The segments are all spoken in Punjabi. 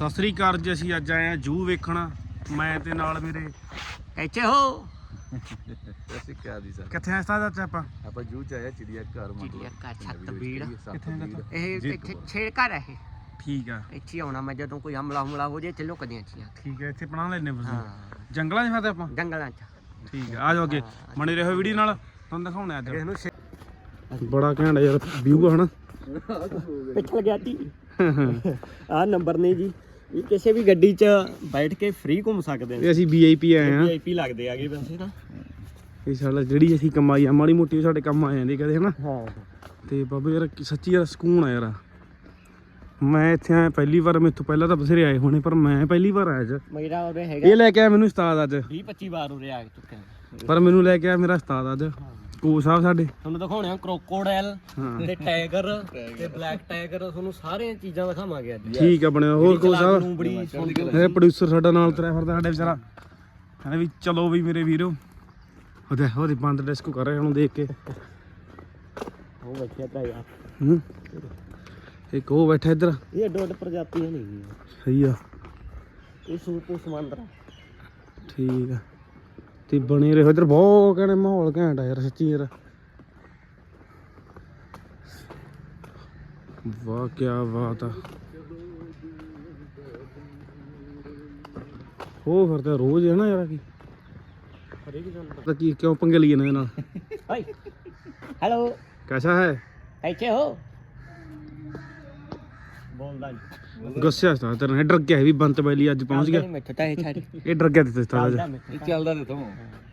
ਸਤਿ ਸ੍ਰੀ ਅਕਾਲ ਜੀ ਅਸੀਂ ਅੱਜ ਆਏ ਆ ਜੂ ਵੇਖਣ। ਮੈਂ ਤੇ ਨਾਲ ਮੇਰੇ ਇੱਥੇ ਹੋ। ਅਸੀਂ ਕਿਹਾ ਦੀ ਸਰ? ਕਿੱਥੇ ਆ ਸਤਾਦਾ ਚ ਆਪਾਂ ਆਪਾਂ ਜੂ ਚ ਆਇਆ ਚਿੜੀਆ ਘਰ ਮੰਨ ਚਿੜੀਆ ਘਰ, ਛੱਤ ਬੀੜ। ਤਾਂ? ਇਹ ਇੱਥੇ ਛੇੜ ਘਰ ਹੈ ਠੀਕ ਆ। ਇੱਥੇ ਆਉਣਾ ਮੈਂ ਜਦੋਂ ਕੋਈ ਹਮਲਾ ਹਮਲਾ ਹੋ ਜੇ ਚੱਲੋ ਕਦੀਆਂ ਚੀਆਂ। ਠੀਕ ਆ ਇੱਥੇ ਬਣਾ ਲੈਨੇ ਤੁਸੀਂ। ਜੰਗਲਾਂ 'ਚ ਫਾਤੇ ਆਪਾਂ? ਜੰਗਲਾਂ ਚ। ਠੀਕ ਆ ਆ ਜਾਓ ਅੱਗੇ। ਬਣੇ ਰਹੋ ਵੀਡੀਓ ਨਾਲ। ਤੁਹਾਨੂੰ ਦਿਖਾਉਣੇ ਅੱਜ। ਇਹਨੂੰ ਬੜਾ ਘੈਂਟ ਯਾਰ ਵਿਊ ਹਨਾ। ਪਿੱਛੇ ਗਿਆ ਤੀ ਆ ਨੰਬਰ ਨੇ ਜੀ। ਇਹ ਕਿਸੇ ਵੀ ਗੱਡੀ 'ਚ ਬੈਠ ਕੇ ਫ੍ਰੀ ਘੁੰਮ ਸਕਦੇ ਨੇ। ਇਹ ਅਸੀਂ ਵੀਆਈਪੀ ਆਏ ਆ ਵੀਆਈਪੀ ਲੱਗਦੇ ਆਗੇ ਵੈਸੇ ਨਾ ਇਹ ਸਾਲਾ ਜਿਹੜੀ ਅਸੀਂ ਕਮਾਈ ਆ ਮਾੜੀ ਮੋਟੀ ਉਹ ਸਾਡੇ ਕੰਮ ਆ ਜਾਂਦੀ ਕਦੇ ਹਨਾ? ਹਾਂ। ਤੇ ਬਾਬਾ ਯਾਰ ਸੱਚੀ ਯਾਰ ਸਕੂਨ ਆ ਯਾਰ। ਮੈਂ ਇੱਥੇ ਆਇਆ ਪਹਿਲੀ ਵਾਰ ਮੈਥੋਂ ਪਹਿਲਾਂ ਤਾਂ ਬਥੇਰੇ ਆਏ ਹੋਣੇ ਪਰ ਮੈਂ ਪਹਿਲੀ ਵਾਰ ਆਇਆ ਅੱਜ। ਮੇਰਾ ਉਰੇ ਹੈਗਾ। ਇਹ ਲੈ ਕੇ ਆਇਆ ਮੈਨੂੰ ਉਸਤਾਦ ਅੱਜ। 20 25 ਵਾਰ ਉਰੇ ਆ ਚੁੱਕਿਆ। ਪਰ ਮੈਨੂੰ ਲੈ ਕੇ ਆਇਆ ਮੇਰਾ ਉਸਤਾਦ ਅੱਜ। ਕੋ ਸਾਹਿਬ ਸਾਡੇ। ਤੁਹਾਨੂੰ ਦਿਖਾਉਣੇ ਆ ਕ੍ਰੋਕੋਡਾਈਲ ਹਾਂ। ਤੇ ਟਾਈਗਰ ਤੇ ਬਲੈਕ ਟਾਈਗਰ ਤੁਹਾਨੂੰ ਸਾਰੀਆਂ ਚੀਜ਼ਾਂ ਦਿਖਾਵਾਂਗੇ ਅੱਜ। ਠੀਕ ਆ ਬਣਿਆ ਹੋਰ ਕੋ ਸਾਹਿਬ ਸੁਣ ਕੇ ਇਹ ਪ੍ਰੋਡਿਊਸਰ ਸਾਡਾ ਨਾਲ ਤੁਰਿਆ ਫਿਰਦਾ ਸਾਡੇ ਵਿਚਾਰਾ। ਕਹਿੰਦਾ ਵੀ ਚਲੋ ਵੀ ਮੇਰੇ ਵੀਰੋ। ਉਹਦੇ ਉਹਦੇ ਬੰਦ ਡਿਸਕੋ ਕਰ ਰਿਹਾ ਉਹਨੂੰ ਦੇਖ ਕੇ। ਉਹ ਬੱਚਿਆ ਤਾਂ ਯਾਰ। ਹੂੰ। ਇੱਕ ਉਹ ਬੈਠਾ ਇੱਧਰ। ਇਹ ਅੱਡੋ ਅੱਡ ਪ੍ਰਜਾਤੀਆਂ ਨਹੀਂ ਸਹੀ ਆ। ਇਹ ਸੂਪੂ ਸਮੰਦਰ ਠੀਕ ਆ। ਤੇ ਬਣੇ ਰਹੋ ਇੱਧਰ ਬਹੁਤ ਕਹਿੰਦੇ ਮਾਹੌਲ ਘੈਂਟ ਆ ਯਾਰ ਸੱਚੀ ਯਾਰ। ਵਾਹ ਕੀ ਬਾਤ ਆ। ਉਹ ਫਿਰਦਾ ਰੋਜ਼ ਹੈ ਨਾ ਯਾਰ ਕੀ? ਹਰੇਕ ਤਾਂ ਕੀ ਕਿਉਂ ਪੰਗੇ ਲਈ ਇਹਨਾਂ ਦੇ ਨਾਲ? Hi hello. ਕੈਸਾ ਹੈ? ਇੱਥੇ ਹੋ। ਬੋਲਦਾ ਨਹੀਂ ਗੁੱਸਿਆ ਸਤਾ ਤੇਰੇ ਨਾਲ ਡਰ ਗਿਆ ਵੀ ਬੰਤ ਬੈਲੀ ਅੱਜ ਪਹੁੰਚ ਗਿਆ। ਤਾਂ ਇਹ ਛੱਡ। ਇਹ ਡਰ ਗਿਆ ਤੇ ਸਤਾ ਚੱਲਦਾ ਮੈਂ। ਇਹ ਚੱਲਦਾ ਤੇ ਤੂੰ।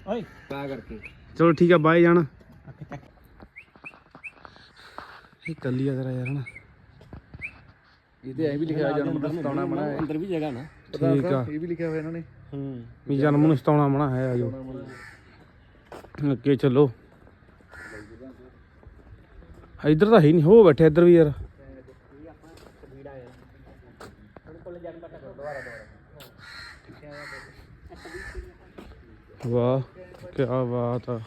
ਓਏ। ਤਾਂ ਕਰਕੇ। ਚਲੋ ਠੀਕ ਆ ਬਾਏ ਜਾਣ। ਇਹ ਕੱਲੀ ਆ ਤੇਰਾ ਯਾਰ ਨਾ ਇਹਦੇ ਐ ਵੀ ਲਿਖਿਆ ਜਨਮ ਦਾ ਸਤਾਉਣਾ ਮਨਾ ਹੈ। ਅੰਦਰ ਵੀ ਜਗ੍ਹਾ ਨਾ। ਠੀਕ ਆ। ਇਹ ਵੀ ਲਿਖਿਆ ਹੋਇਆ ਇਹਨਾਂ ਨੇ। ਹੂੰ ਵੀ ਜਨਮ ਨੂੰ ਸਤਾਉਣਾ ਮਣਾ ਹੈ ਆਜੋ। ਅੱਗੇ ਚੱਲੋ। ਇੱਧਰ ਤਾਂ ਹੈ ਨਹੀਂ ਹੋ ਬੈਠੇ ਇੱਧਰ ਵੀ ਯਾਰ। ਵਾਹ ਕੀ ਬਾਤ ਆ।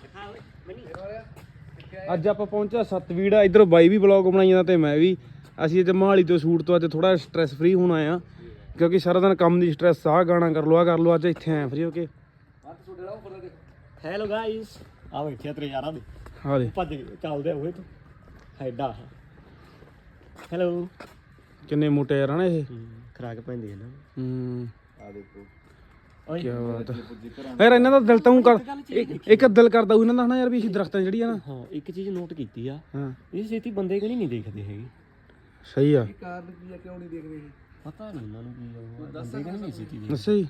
ਅੱਜ ਆਪਾਂ ਪਹੁੰਚਿਆ ਸਤਵੀੜਾ ਇਧਰ ਬਾਈ ਵੀ ਬਲੌਗ ਬਣਾਈ ਜਾਂਦਾ ਤੇ ਮੈਂ ਵੀ। ਅਸੀਂ ਅੱਜ ਮਹਾਲੀ ਤੋਂ ਸ਼ੂਟ ਤੋਂ ਅੱਜ ਥੋੜਾ ਸਟ੍ਰੈਸ ਫ੍ਰੀ ਹੋਣ ਆ ਕਿਉਂਕਿ ਸਾਰਾ ਦਿਨ ਕੰਮ ਦੀ ਸਟ੍ਰੈਸ ਆ ਗਾਣਾ ਕਰ ਲੋ ਆ ਕਰ ਲੋ ਅੱਜ ਇੱਥੇ ਆਏ ਫ੍ਰੀ ਹੋ ਕੇ। ਹੈਲੋ ਗਾਇਸ ਆ ਬੈਠਿਆ ਤੇਰੇ ਯਾਰਾਂ ਦੇ। ਆ ਦੇ ਭੱਜ ਗਏ ਚੱਲਦੇ ਹੋਏ ਤੂੰ ਹੈਡਾ ਹੈਲੋ ਕਿੰਨੇ ਮੋਟੇ ਯਾਰ ਹਨ ਇਹ। ਖਰਾਕ ਪੈਂਦੀ ਹੈ ਨਾ। ਹੂੰ। ਆ ਦੇਖੋ। ਕੀ ਬਾਤ ਹੈ ਯਾਰ ਇਹਨਾਂ ਦਾ ਦਿਲ ਤਾਂ ਊਂ ਕਰ ਇੱਕ- ਇੱਕ ਦਿਲ ਕਰਦਾ ਉਹ ਇਹਨਾਂ ਦਾ ਹਨਾ ਯਾਰ ਵੀ ਅਸੀਂ ਦਰਖਤਾਂ ਜਿਹੜੀ ਆ ਨਾ। ਹਾਂ ਇੱਕ ਚੀਜ਼ ਨੋਟ ਕੀਤੀ ਆ। ਹਾਂ। ਇਹ ਛੇਤੀ ਬੰਦੇ ਕਿਹੜੀ ਨਹੀਂ ਦੇਖਦੇ ਹੈਗੇ? ਸਹੀ ਆ। ਕਾਰਨ ਕੀ ਆ ਕਿਉਂ ਨਹੀਂ ਦੇਖਦੇ ਇਹ? ਪਤਾ ਨਹੀਂ ਉਹਨਾਂ ਨੂੰ ਕੀ ਆ ਬੰਦੇ ਕਿਹੜੀ ਨਹੀਂ ਛੇਤੀ ਦੇਖਦੇ? ਅੱਛਾ ਜੀ।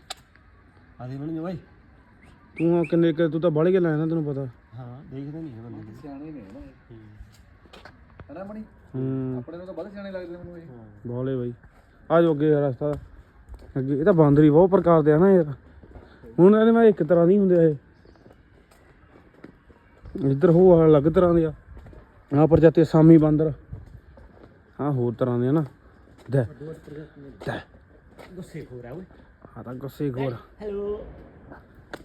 ਆਦੇ ਮੈਨੂੰ ਓਏ ਤੂੰ ਆ ਕਿੰਨੇ ਕੁ- ਤੂੰ ਤਾਂ ਬੜ ਕੇ ਲਾਇਆ ਨਾ ਤੈਨੂੰ ਪਤਾ। ਹਾਂ ਦੇਖਦੇ ਨਹੀਂ ਇਹ ਬੰਦੇ। ਸਿਆਣੇ ਨੇ ਨਾ ਇਹ। ਹਨਾ ਮਣੀ ਹੂੰ। ਆਪਣੇ ਨੂੰ ਤਾਂ ਬਹੁਤ ਸਿਆਣੇ ਲੱਗਦੇ ਨੇ ਮੈਨੂੰ ਇਹ। ਬੋਲੇ ਬਾਈ। ਆ ਜੋ ਅੱਗੇ ਯਾਰ ਰਸਤਾ। ਅੱਗੇ ਇਹ ਤਾਂ ਬਾਂਦਰੀ ਬਹੁਤ ਪ੍ਰਕਾਰ ਦੇ ਆ ਨਾ ਯਾਰ। ਹੁਣ ਇਹਦੇ ਮੈਂ ਇੱਕ ਤਰ੍ਹਾਂ ਨਹੀਂ ਹੁੰਦੇ ਇਹ। ਇੱਧਰ ਹੋ ਆ ਅਲੱਗ ਤਰ੍ਹਾਂ ਦੇ ਆ। ਆ ਪ੍ਰਜਾਤੀ ਸਾਮੀ ਬਾਂਦਰ। ਆ ਹੋਰ ਤਰ੍ਹਾਂ ਦੇ ਆ ਨਾ। ਦੇ। ਦੇ। ਗੁੱਸੇ ਹੋ ਰਿਹਾ ਓਏ। ਆ ਤਾਂ ਗੁੱਸੇ ਖੋਰ ਹੈਲੋ।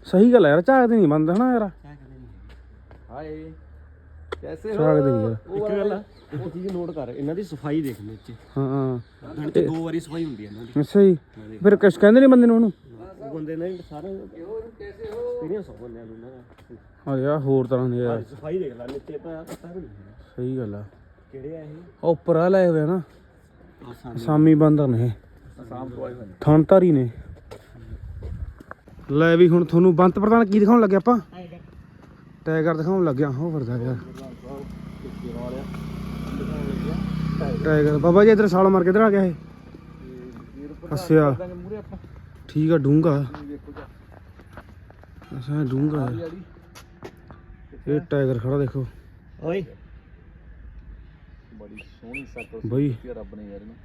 ਸਹੀ ਗੱਲ ਆ ਯਾਰ ਝਾਕਦੇ ਨਹੀਂ ਬੰਦ ਹਨਾ ਯਾਰ। ਕੀ ਕਰਦੇ ਨਹੀਂ। ਹਾਏ ਕੈਸੇ ਹੋ? ਝਾਕਦੇ ਨਹੀਂ ਯਾਰ। ਇੱਕ ਗੱਲ ਆ ਇੱਕ ਚੀਜ਼ ਨੋਟ ਕਰ ਇਹਨਾਂ ਦੀ ਸਫ਼ਾਈ ਦੇਖ ਵਿੱਚ ਹਾਂ ਹਾਂ। ਦਿਨ ਤੇ ਦੋ ਵਾਰੀ ਸਫ਼ਾਈ ਹੁੰਦੀ ਹੈ ਇਹਨਾਂ ਦੀ। ਅੱਛਾ ਜੀ। ਫਿਰ ਕੁਛ ਕਹਿੰਦੇ ਨਹੀਂ ਬੰਦੇ ਨੂੰ ਉਹਨੂੰ? ਉਹ ਬੰਦੇ ਨੇ ਸਾਰੇ ਐਕਸਪੀਰੀਅੰਸ ਹੋ ਨੂੰ। ਨਾ ਯਾਰ ਹੋਰ ਤਰ੍ਹਾਂ ਦੇ ਯਾਰ ਸਫ਼ਾਈ ਦੇਖ ਲੈ ਨੀਚੇ ਤਾਂ ਪਤਾ ਨਹੀਂ ਸਹੀ ਗੱਲ ਆ। ਕਿਹੜੇ ਆ ਇਹ? ਉਹ ਉੱਪਰ ਆ ਲਏ ਹੋਏ ਨਾ। ਸਾਮੀ ਬਾਂਦਰ ਨੇ ਇਹ। ਸਾਮ ਤੋਂ ਆਏ ਹੋਏ ਨੇ। ਥਣਧਾਰੀ ਨੇ। ਲੈ ਵੀ ਹੁਣ ਤੁਹਾਨੂੰ ਬੰਤ ਪ੍ਰਧਾਨ ਕੀ ਦਿਖਾਉਣ ਲੱਗੇ ਆਪਾਂ? ਟਾਈਗਰ ਦਿਖਾਉਣ ਲੱਗਿਆ। ਹੋ ਵਰਦਾ ਯਾਰ ਟਾਈਗਰ ਬਾਬਾ ਜੀ ਇਧਰ ਸਾਲ ਮਾਰ ਕੇ ਇਧਰ ਆ ਗਿਆ ਇਹ। ਹੱਸਿਆ। ਮੂਰੇ ਆਪਾਂ। ਠੀਕ ਆ ਡੂੰਗਾ ਅਸਾਂ ਡੂੰਗਾ ਇਹ ਟਾਈਗਰ ਖੜਾ ਦੇਖੋ। ਓਏ। ਬੜੀ ਸੋਹਣੀ ਸ਼ਕਲ ਬਈ। ਰੱਬ ਨੇ ਯਾਰ ਇਹਨੂੰ।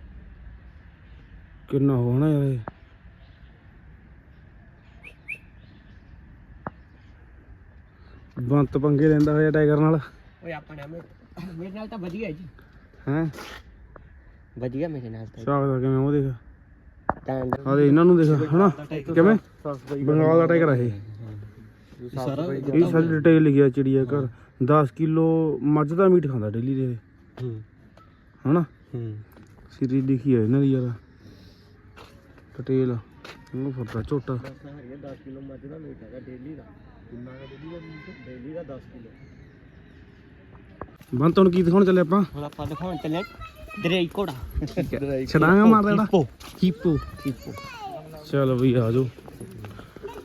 ਕਿੰਨਾ ਹੋਣਾ ਯਾਰ ਇਹ। ਬੰਤ ਪੰਗੇ ਲੈਂਦਾ ਹੋਇਆ ਟਾਈਗਰ ਨਾਲ। ਓਏ ਆਪਣੇ ਮੇਰੇ ਨਾਲ ਤਾਂ ਵਧੀਆ ਜੀ। ਹੈ? ਵਧੀਆ ਮੇਰੇ ਨਾਲ ਤਾਂ। ਸ਼ਾਕ ਕਿਵੇਂ ਉਹ ਦੇਖ। ਆ ਦੇ ਇਹਨਾਂ ਨੂੰ ਦੇਖ ਹਨਾ? ਕਿਵੇਂ? ਬੰਗਾਲ ਦਾ ਟਾਈਗਰ ਆ ਇਹ। ਸਾਰਾ ਇਹ ਸਾਰੀ ਡਿਟੇਲ ਲਿਖਿਆ ਚਿੜੀਆ ਘਰ। 10 ਕਿਲੋ ਮੱਝ ਦਾ ਮੀਟ ਖਾਂਦਾ ਡੇਲੀ ਦੇ ਹੂੰ। ਹਨਾ? ਹੂੰ। ਸੀਰੀਜ਼ ਲਿਖੀ ਹੈ ਇਹਨਾਂ ਦੀ ਯਾਰ। ਪਟੇਲ ਉਹਨੂੰ ਫੁੱਟਾ ਝੋਟਾ। ਬਸ ਹਰੀਆ 10 ਕਿਲੋ ਮੱਝ ਦਾ ਮੀਟ ਹੈਗਾ ਡੇਲੀ ਦਾ। ਕਿੰਨਾ ਦਾ ਡੇਲੀ ਦਾ ਮੀਟ? ਡੇਲੀ ਦਾ 10 ਕਿਲੋ। ਬੰਤ ਹੁਣ ਕੀ ਦਿਖਾਉਣ ਚੱਲੇ ਆਪਾਂ? ਹੁਣ ਆਪਾਂ ਦਿਖਾਉਣ ਚੱਲੇ ਕੀਪੋ ਕੀਪੋ। ਚਲ ਬਈ ਆ ਜਾਓ।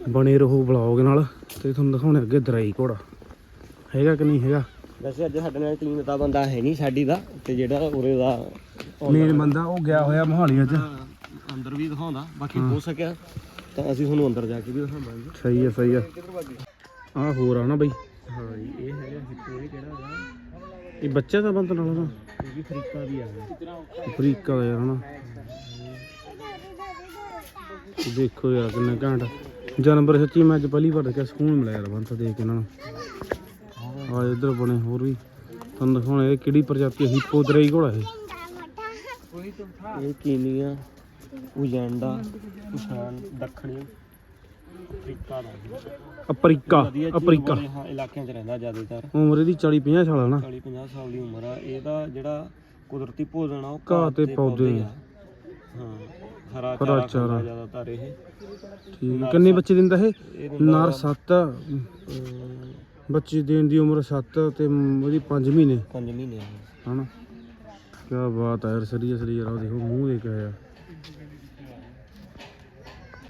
ਬਣੇ ਰਹੋ ਬਲੌਗ ਨਾਲ ਤੇ ਤੁਹਾਨੂੰ ਦਿਖਾਉਣੇ ਅੱਗੇ ਦਰਾਈ ਘੋੜਾ ਹੈਗਾ ਕਿ ਨਹੀਂ ਹੈਗਾ? ਵੈਸੇ ਅੱਜ ਸਾਡੇ ਨਾਲ ਟੀਮ ਦਾ ਬੰਦਾ ਹੈ ਨਹੀਂ ਸਾਡੀ ਦਾ ਤੇ ਜਿਹੜਾ ਉਰੇ ਦਾ ਮੇਨ ਬੰਦਾ ਉਹ ਗਿਆ ਹੋਇਆ ਮੋਹਾਲੀ ਅੱਜ। ਅੰਦਰ ਵੀ ਦਿਖਾਉਂਦਾ ਬਾਕੀ ਹੋ। ਸਕਿਆ ਤਾਂ ਅਸੀਂ ਤੁਹਾਨੂੰ ਅੰਦਰ ਜਾ ਕੇ ਵੀ ਦਿਖਾਵਾਂਗੇ। ਸਹੀ ਆ ਸਹੀ ਆ। ਆ ਹੋਰ ਆ ਨਾ ਬਈ। ਹਾਂ ਇਹ ਹੈਗਾ ਹਿੱਪੋ ਇਹ ਕਿਹੜਾ ਹੈਗਾ? ਇਹ ਬੱਚਾ ਦਾ ਬੰਤ ਨਾਲ ਇਹ ਵੀ ਅਫਰੀਕਾ ਦੀ ਆ ਅਫਰੀਕਾ ਦਾ ਯਾਰ, ਹਨਾ? ਦੇਖੋ ਯਾਰ ਕਿੰਨਾ ਘੈਂਟ ਜਾਨਵਰ ਸੱਚੀ ਮੈਂ ਅੱਜ ਪਹਿਲੀ ਵਾਰ ਦੇਖਿਆ, ਸਕੂਨ ਮਿਲਿਆ ਯਾਰ ਬੰਤ ਦੇਖ ਕੇ ਇਹਨਾਂ ਨੂੰ। ਆ ਇਧਰ ਬਣੇ ਹੋਰ ਵੀ। ਤੁਹਾਨੂੰ ਦਿਖਾਉਣੇ ਇਹ ਕਿਹੜੀ ਪ੍ਰਜਾਤੀ ਹਿੱਪੋ ਘੋੜਾ ਇਹ। ਇਹ ਕੀਨੀਆ? ਉਗੈਂਡਾ ਕੁਸ਼ਾਨ ਦੱਖਣੀ। ਅਫਰੀਕਾ ਦਾ ਅਫਰੀਕਾ ਵਧੀਆ ਚੀਜ਼ ਅਫਰੀਕਾ ਵਾਲੇ ਹਾਂ ਇਲਾਕਿਆਂ 'ਚ ਰਹਿੰਦਾ ਜ਼ਿਆਦਾਤਰ। ਉਮਰ ਇਹਦੀ 40 50 ਸਾਲ ਆ ਨਾ। 40 50 ਸਾਲ ਦੀ ਉਮਰ ਆ। ਇਹਦਾ ਜਿਹੜਾ ਕੁਦਰਤੀ ਭੋਜਨ ਆ ਉਹ ਘਾਹ ਤੇ ਪੌਦੇ ਆ। ਹਾਂ ਹਰਾ ਹਰਾ ਚਾਰਾ ਚਾਰਾ। ਖਾਂਦਾ ਜ਼ਿਆਦਾਤਰ ਇਹ। ਠੀਕ। ਹੈ। ਕਿੰਨੇ ਬੱਚੇ ਦਿੰਦਾ ਇਹ? ਇਹ ਨਰ 7 ਅਮ, ਬੱਚੇ ਦੇਣ ਦੀ ਉਮਰ 7 ਤੇ ਉਹਦੀ 5 ਮਹੀਨੇ। ਪੰਜ ਮਹੀਨੇ ਆ। ਇਹ। ਹਨਾ? ਕੀ ਬਾਤ ਹੈ ਯਾਰ ਸਰੀਆ ਸਰੀਆ ਦੇਖੋ ਮੂੰਹ ਦੇਖ ਆਇਆ।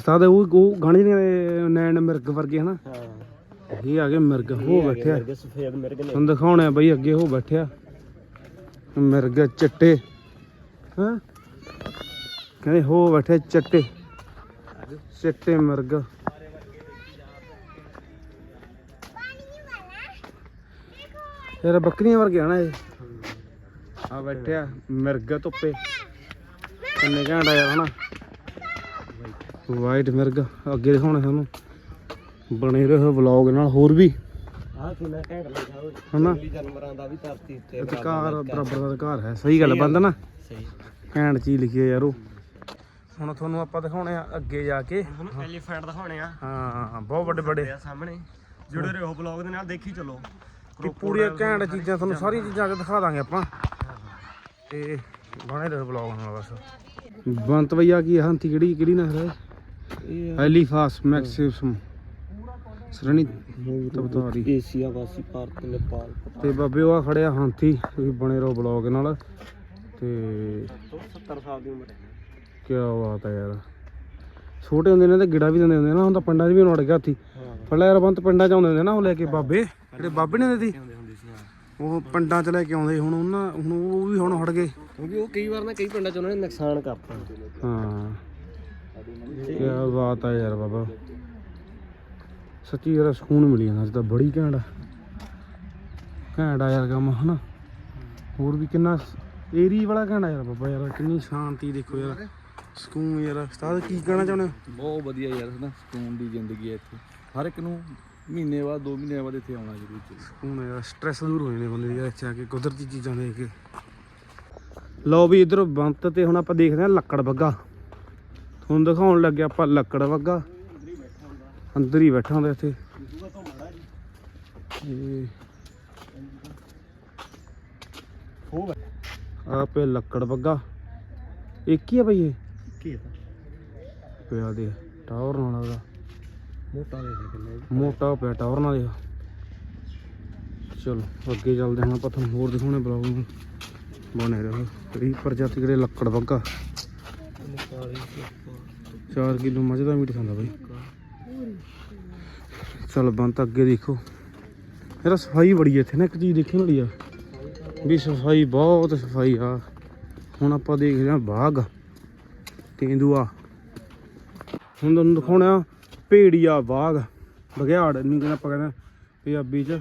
ਸਾਦ ਉਹ ਉਹ ਗਾਣੇ ਨੇ ਨੈਣ ਮਿਰਗ ਵਰਗੇ ਹਨਾ। ਹਾਂ। ਇਹ ਆ ਗਏ ਮਿਰਗ ਹੋ ਬੈਠਿਆ। ਮਿਰਗ ਸਫੇਦ ਮਿਰਗ ਨੇ। ਤੁਹਾਨੂੰ ਦਿਖਾਉਣਾ ਬਈ ਅੱਗੇ ਹੋ ਬੈਠਿਆ। ਮਿਰਗ ਚਿੱਟੇ ਹਾਂ? ਕਹਿੰਦੇ ਹੋ ਬੈਠੇ ਚਿੱਟੇ। ਚਿੱਟੇ ਮਿਰਗ। ਯਾਰ ਬੱਕਰੀਆਂ ਵਰਗੇ ਆ ਨਾ ਇਹ। ਆ ਬੈਠਿਆ ਮਿਰਗ ਧੁੱਪੇ। ਕਿੰਨੇ ਘੰਟਾ ਯਾਰ ਹਨਾ। ਵਾਈਟ ਮਿਰਗ ਅੱਗੇ ਦਿਖਾਉਣਾ ਤੁਹਾਨੂੰ ਬਣੇ ਰਹੋ ਵਲੌਗ ਨਾਲ ਹੋਰ ਵੀ। ਆਹ ਕਿੰਨਾ ਘੈਂਟ ਲਿਖਿਆ ਹੋਇਆ ਹਨਾ? ਜੰਗਲੀ ਜਾਨਵਰਾਂ ਦਾ ਵੀ ਧਰਤੀ ਉੱਤੇ ਅਧਿਕਾਰ ਬਰਾਬਰ ਦਾ ਅਧਿਕਾਰ ਹੈ। ਸਹੀ ਗੱਲ ਬੰਦ ਨਾ। ਸਹੀ। ਘੈਂਟ ਚੀਜ਼ ਲਿਖੀ ਹੈ ਯਾਰ। ਹੁਣ ਤੁਹਾਨੂੰ ਆਪਾਂ ਦਿਖਾਉਣੇ ਆ ਅੱਗੇ ਜਾ ਕੇ। ਹੁਣ ਐਲੀਫੈਂਟ ਦਿਖਾਉਣੇ ਆ। ਹਾਂ ਬਹੁਤ ਵੱਡੇ ਵੱਡੇ। ਸਾਹਮਣੇ। ਜੁੜੇ ਰਹੋ ਬਲੌਗ ਦੇ ਨਾਲ ਦੇਖੀ ਚੱਲੋ। ਪੂਰੀਆਂ ਘੈਂਟ ਚੀਜ਼ਾਂ ਤੁਹਾਨੂੰ ਸਾਰੀਆਂ ਚੀਜ਼ਾਂ। ਅੱਗੇ ਦਿਖਾ ਦਾਂਗੇ ਆਪਾਂ। ਤੇ ਬਣੇ ਰਹੋ ਬਲੌਗ ਨਾਲ ਬਸ। ਬੰਤ ਭਈਆ ਕੀ ਹੰਤੀ ਕਿਹੜੀ ਕਿਹੜੀ ਨਸਲ ਹੈ ਇਹ ਐਲੀਫਾਸ ਮੈਕਸਿਮਮ ਸਰਣੀ ਤਬਤਾਰੀ। ਏਸ਼ੀਆ ਵਾਸੀ ਭਾਰਤ ਨੇਪਾਲ। ਤੇ ਬਾਬੇ ਉਹ ਆ ਖੜਿਆ ਹਾਥੀ ਤੁਸੀਂ ਬਣੇ ਰਹੋ ਬਲੌਗ ਨਾਲ। ਤੇ 70 ਸਾਲ ਦੀ ਉਮਰ ਹੈ। ਕੀ ਬਾਤ ਹੈ ਯਾਰ। ਛੋਟੇ ਹੁੰਦੇ ਨੇ ਤੇ ਗਿੜਾ ਵੀ ਦਿੰਦੇ ਹੁੰਦੇ ਨਾ ਹੁਣ ਤਾਂ ਪਿੰਡਾਂ 'ਚ ਵੀ ਅੜ ਗਿਆ ਹਾਥੀ। ਪਹਿਲਾਂ ਯਾਰ ਬੰਤ ਪਿੰਡਾਂ 'ਚ ਆਉਂਦੇ ਹੁੰਦੇ ਨਾ ਉਹ ਲੈ ਕੇ ਬਾਬੇ। ਜਿਹੜੇ ਬਾਬੇ ਨੇ ਹਾਂ। ਉਹ ਪਿੰਡਾਂ 'ਚ ਲੈ ਕੇ ਆਉਂਦੇ ਹੁਣ ਉਹਨਾਂ ਹੁਣ ਉਹ ਵੀ ਹੁਣ ਹਟ ਗਏ। ਕਿਉਂਕਿ ਉਹ ਕਈ ਵਾਰ ਨਾ ਕਈ ਪਿੰਡਾਂ 'ਚ ਉਹਨਾਂ ਨੇ ਨੁਕਸਾਨ ਕਰਤਾ। ਹਾਂ। ਕੀ ਬਾਤ ਹੈ ਯਾਰ ਬਾਬਾ। ਸੱਚੀ ਯਾਰ ਸਕੂਨ ਮਿਲੀ ਜਾਂਦਾ ਅੱਜ ਤਾਂ ਬੜੀ ਘੈਂਟ ਆ। ਘੈਂਟ ਆ ਯਾਰ ਕੰਮ ਹਨਾ? ਹੋਰ ਵੀ ਕਿੰਨਾ ਏਰੀ ਵਾਲਾ ਘੈਂਟ ਆ ਯਾਰ ਬਾਬਾ ਯਾਰ ਕਿੰਨੀ ਸ਼ਾਂਤੀ ਦੇਖੋ ਯਾਰ। ਸਕੂਨ ਯਾਰ ਉਸਤਾਦ ਕੀ ਕਹਿਣਾ ਚਾਹੁੰਦੇ? ਬਹੁਤ ਵਧੀਆ ਯਾਰ ਨਾ ਸਕੂਨ ਦੀ ਜ਼ਿੰਦਗੀ ਹੈ ਇੱਥੇ। ਹਰ ਇੱਕ ਨੂੰ ਮਹੀਨੇ ਬਾਅਦ ਦੋ ਮਹੀਨੇ ਬਾਅਦ ਇੱਥੇ ਆਉਣਾ ਜ਼ਰੂਰ ਚਾਹੀਦਾ। ਸਕੂਨ ਯਾਰ ਸਟ੍ਰੈਸ ਦੂਰ ਹੋ ਜਾਂਦੇ ਬੰਦੇ ਯਾਰ ਇੱਥੇ ਆ ਕੇ ਕੁਦਰਤੀ ਚੀਜ਼ਾਂ ਦੇਖ ਕੇ। ਲਓ ਵੀ ਇਧਰ ਬੰਤ ਤੇ ਹੁਣ ਆਪਾਂ ਦੇਖਦੇ ਹਾਂ ਲੱਕੜ ਬੱਗਾ। ਤੁਹਾਨੂੰ ਦਿਖਾਉਣ ਲੱਗੇ ਆਪਾਂ ਲੱਕੜ ਬੱਗਾ ਅੰਦਰ ਹੀ ਬੈਠਾ ਹੁੰਦਾ ਇੱਥੇ। ਆ ਲੱਕੜ ਬੱਗਾ ਇੱਕ ਹੀ ਆ ਬਈ ਇਹ? ਕੀ ਹੈ ਪਿਆ ਦੇ ਟਾਵਰ ਨਾਲ ਉਹਦਾ। ਮੋਟਾ ਦੇ ਕਿੰਨੇ ਮੋਟਾ ਪਿਆ ਟਾਵਰ ਨਾਲ ਦੇਖ ਚਲੋ ਅੱਗੇ ਚੱਲਦੇ ਹਾਂ ਆਪਾਂ ਤੁਹਾਨੂੰ ਹੋਰ ਦਿਖਾਉਣੇ ਬਲੌਗ ਨੂੰ। ਬਣੇ ਰਹੋ। ਤੇਰੀ ਪ੍ਰਜਾਤੀ ਕਿਹੜੇ ਲੱਕੜ ਬੱਗਾ 4 ਕਿਲੋ ਮੱਝ ਦਾ ਮੀਟ ਖਾਂਦਾ ਬਾਈ। ਚਲ ਬੰਤ ਅੱਗੇ ਦੇਖੋ। ਇਹਦਾ ਸਫ਼ਾਈ ਬੜੀ ਇੱਥੇ ਨਾ, ਇੱਕ ਚੀਜ਼ ਦੇਖਣ ਵਾਲੀ ਆ। ਵੀ ਸਫ਼ਾਈ ਬਹੁਤ ਸਫ਼ਾਈ ਆ। ਹੁਣ ਆਪਾਂ ਦੇਖਦੇ ਹਾਂ ਬਾਗ, ਤੇਂਦੂਆ। ਹੁਣ ਤੁਹਾਨੂੰ ਦਿਖਾਉਣਾ ਭੇੜੀਆ ਬਾਗ। ਬਘਿਆੜ ਨਹੀਂ ਕਹਿੰਦਾ ਆਪਾਂ ਕਹਿੰਦਾ ਪੰਜਾਬੀ ਚ।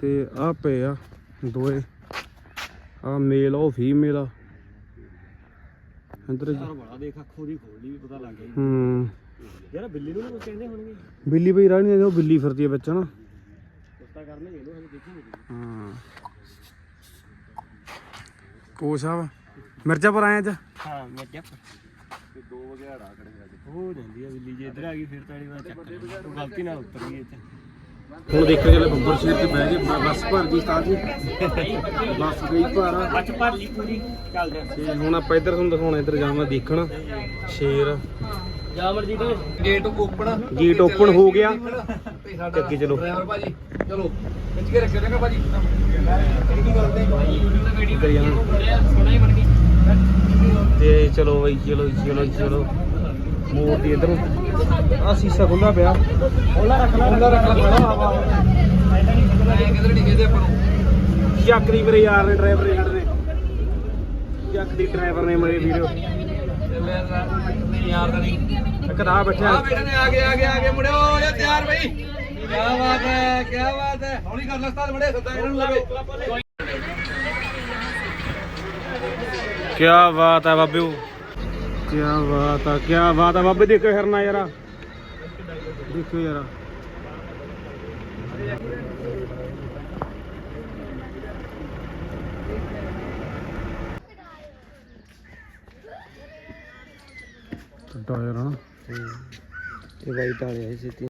ਤੇ ਆ ਪਏ ਆ ਦੋਏ। ਆ ਮੇਲ ਉਹ ਫੀਮੇਲ ਆ। ਅੰਦਰ ਯਾਰ ਬੜਾ ਦੇਖ ਅੱਖੋਂ ਦੀ ਖੋਲਦੀ ਵੀ ਪਤਾ ਲੱਗ ਗਿਆ। ਹੂੰ। ਯਾਰ ਬਿੱਲੀ ਨੂੰ ਕੁਝ ਕਹਿੰਦੇ ਹੋਣਗੇ। ਬਿੱਲੀ ਬਈ ਰਾਣੀ ਨੇ ਉਹ ਬਿੱਲੀ ਫਿਰਦੀ ਹੈ ਵਿੱਚ ਨਾ। ਕੁੱਤਾ ਕਰਨਗੇ ਇਹਨੂੰ ਹਜੇ ਦੇਖੀ ਨਹੀਂ ਹਾਂ। ਕੋ ਸਾਹਿਬ ਮਿਰਜ਼ਾਪੁਰ ਆਏ ਅੱਜ? ਹਾਂ ਮੈਂ ਕਿਹਾ ਤੇ ਦੋ ਵਗਿਆੜਾ ਖੜੇ ਅੱਜ। ਹੋ ਜਾਂਦੀ ਆ ਬਿੱਲੀ ਜੇ ਇੱਧਰ ਆ ਗਈ ਫਿਰ ਤਾਂ ਇਹਦੀ ਚੱਕ ਉਹ ਗਲਤੀ ਨਾਲ ਉੱਤਰ ਗਈ ਇੱਥੇ। ਹੁਣ ਦੇਖੋ ਜਿਹੜੇ ਬੱਬਰ ਸ਼ੇਰ ਤੇ ਬਹਿ ਗਏ ਬੱਸ ਭਰ ਗਈ ਸਟਾਰ ਜੀ। ਬੱਸ ਗਈ ਭਰ। ਬੱਚ ਭਰ ਲਈ ਪੂਰੀ ਚੱਲਦੇ ਆ ਤੇ ਹੁਣ ਆਪਾਂ ਇੱਧਰ ਤੁਹਾਨੂੰ ਦਿਖਾਉਣਾ ਇੱਧਰ ਜਾਵਾਂ ਦੇਖਣ। ਸ਼ੇਰ। ਜਾਮਰ ਜੀ ਦੇ ਗੇਟ ਓਪਨ ਗੇਟ ਓਪਨ ਹੋ ਗਿਆ। ਤੇ ਅੱਗੇ ਚਲੋ। ਡਰਾਈਵਰ ਭਾਜੀ ਚਲੋ। ਖਿੱਚ ਕੇ ਰੱਖਿਓ ਭਾਜੀ। ਇੱਧਰ ਜਾਣਾ। ਸੋਹਣਾ ਹੀ ਬਣ ਗਈ। ਤੇ ਚਲੋ ਬਈ ਚਲੋ ਚਲੋ ਚਲੋ। ਮੋੜ ਦੀ ਇਧਰੋਂ। ਆ ਸੀਸਾ ਖੁੱਲਾ ਪਿਆ। ਉਹਲਾ ਰੱਖ ਲੈ। ਉਹਦਾ ਰੱਖ ਲੈ। ਹਵਾ ਐ ਕਿਧਰ ਨਹੀਂ ਗਏ ਆਪਾਂ ਨੂੰ? ਚੱਕ ਦੀ ਮੇਰੇ ਯਾਰ ਨੇ ਡਰਾਈਵਰ ਨੇ ਸਾਡੇ ਨੇ ਚੱਕ ਦੀ ਡਰਾਈਵਰ ਨੇ ਮੇਰੇ ਵੀਰੋ। ਯਾਰ ਦਾ ਨਹੀਂ। ਇੱਕ ਤਾਂ ਆਹ ਬੈਠਾ। ਆ ਨੇ ਆ ਗਏ ਆ ਗਏ ਆ ਗਏ ਮੁੜਿਓ ਹੋ ਜਾ ਤਿਆਰ ਬਈ। ਕੀ ਬਾਤ ਹੈ ਕੀ ਬਾਤ ਹੈ। ਹੌਲੀ ਕਰ ਲੈ ਸਤਾਲ ਮੁੜੇ ਸੱਦਾ ਇਹਨਾਂ ਨੂੰ ਲਵੇ। ਕੀ ਬਾਤ ਹੈ ਬਾਬਿਓ। ਕੀ ਬਾਤ ਆ ਕੀ ਬਾਤ ਆ। ਬਾਬੇ ਦੇਖੋ ਹਿਰਨਾ ਯਾਰਾ। ਦੇਖੋ ਯਾਰਾ। ਟਾਇਰ ਹਨਾ ਇਹ ਵਾਈਟ ਵਾਲੇ ਆਏ ਸੀ